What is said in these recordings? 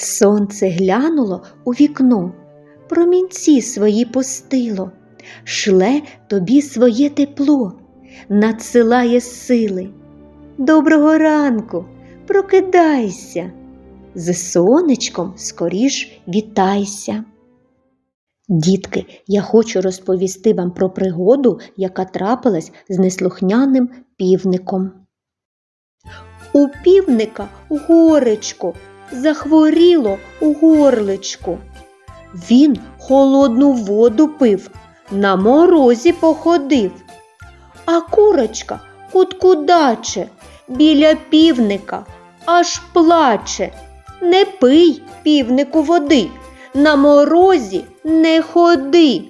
Сонце глянуло у вікно, промінці свої пустило, шле тобі своє тепло, надсилає сили. Доброго ранку, прокидайся, з сонечком скоріш вітайся. Дітки, я хочу розповісти вам про пригоду, яка трапилась з неслухняним півником. У півника горечко захворіло у горличку. Він холодну воду пив, на морозі походив. А курочка куткудаче біля півника аж плаче. Не пий півнику води, на морозі не ходи.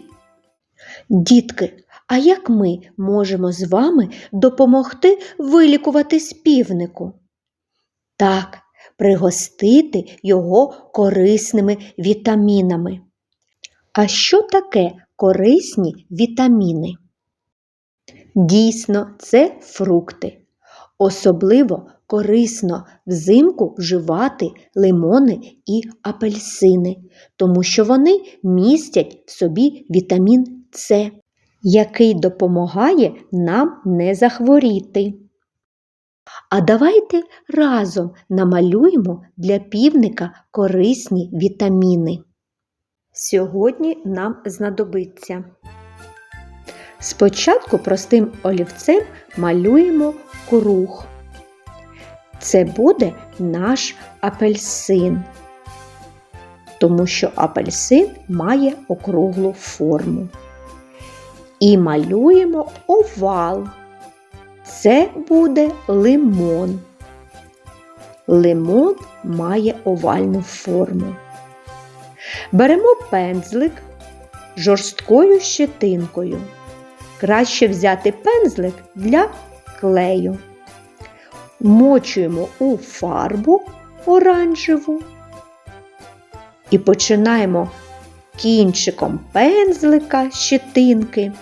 Дітки, а як ми можемо з вами допомогти вилікуватись півнику? Так, пригостити його корисними вітамінами. А що таке корисні вітаміни? Дійсно, це фрукти. Особливо корисно взимку вживати лимони і апельсини, тому що вони містять в собі вітамін С, який допомагає нам не захворіти. А давайте разом намалюємо для півника корисні вітаміни. Сьогодні нам знадобиться. Спочатку простим олівцем малюємо круг. Це буде наш апельсин, тому що апельсин має округлу форму. І малюємо овал. Це буде лимон. Лимон має овальну форму. Беремо пензлик жорсткою щетинкою. Краще взяти пензлик для клею. Вмочуємо у фарбу оранжеву і починаємо кінчиком пензлика щетинки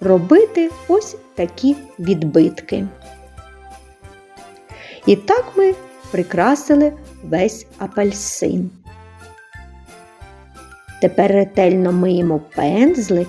робити ось такі відбитки. І так ми прикрасили весь апельсин. Тепер ретельно миємо пензлик.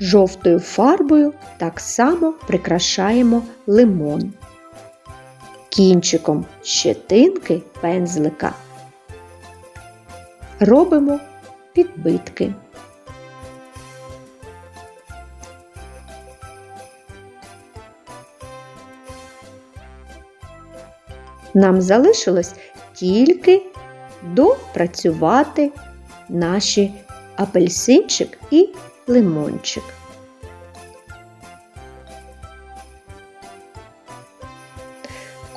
Жовтою фарбою так само прикрашаємо лимон. Кінчиком щетинки пензлика робимо підбитки. Нам залишилось тільки допрацювати наші апельсинчик і лимончик.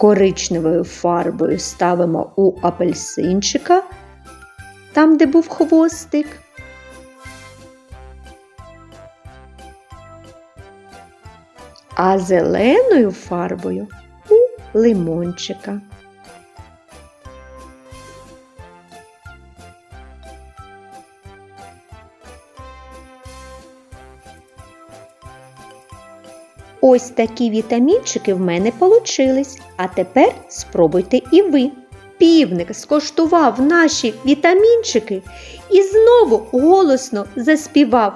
Коричневою фарбою ставимо у апельсинчика, там, де був хвостик. А зеленою фарбою у лимончика. Ось такі вітамінчики в мене получились. А тепер спробуйте і ви. Півник скоштував наші вітамінчики і знову голосно заспівав.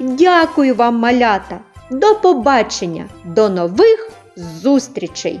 Дякую вам, малята! До побачення, до нових зустрічей!